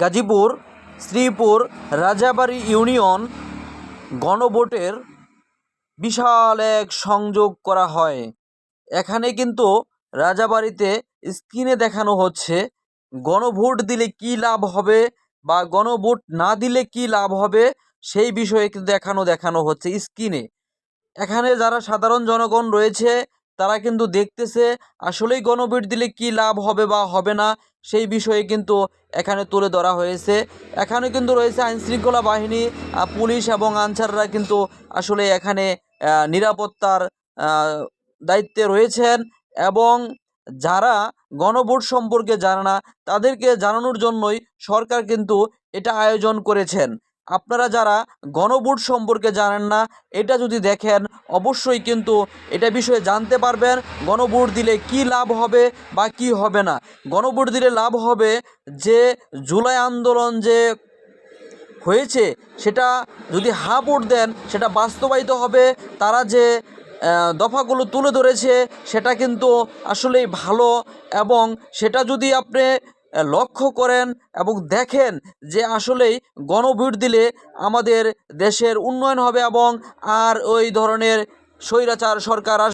Gazipur, Sreepur, Rajabari union গণভোটের বিশাল এক সংযোগ করা হয়। এখানে কিন্তু রাজাবাড়িতে স্ক্রিনে দেখানো হচ্ছে, গণভোট দিলে কি লাভ হবে বা গণভোট না দিলে কি লাভ হবে সেই বিষয়ে কিন্তু দেখানো দেখানো হচ্ছে স্ক্রিনে। এখানে যারা সাধারণ জনগণ রয়েছে, তারা কিন্তু দেখতেছে আসলেই গণভোট দিলে কি লাভ হবে বা হবে না সেই বিষয়ে কিন্তু এখানে তুলে ধরা হয়েছে। এখানে কিন্তু রয়েছে আইনশৃঙ্খলা বাহিনী পুলিশ এবং আনসাররা কিন্তু আসলে এখানে নিরাপত্তার দায়িত্বে রয়েছেন এবং যারা গণভোট সম্পর্কে জানে না, তাদেরকে জানানোর জন্যই সরকার কিন্তু এটা আয়োজন করেছেন। আপনারা যারা গণভোট সম্পর্কে জানেন না, এটা যদি দেখেন, অবশ্যই কিন্তু এটা বিষয়ে জানতে পারবেন, গণভোট দিলে কি লাভ হবে বা কি হবে না। গণভোট দিলে লাভ হবে যে জুলাই আন্দোলন যে হয়েছে, সেটা যদি হা ভোট দেন, সেটা বাস্তবায়িত হবে, তারা যে দফাগুলো তুলে ধরেছে, সেটা কিন্তু আসলেই ভালো এবং সেটা যদি আপনি লক্ষ্য করেন এবং দেখেন যে আসলেই গণভোট দিলে আমাদের দেশের উন্নয়ন হবে এবং আর ওই ধরনের স্বৈরাচার সরকার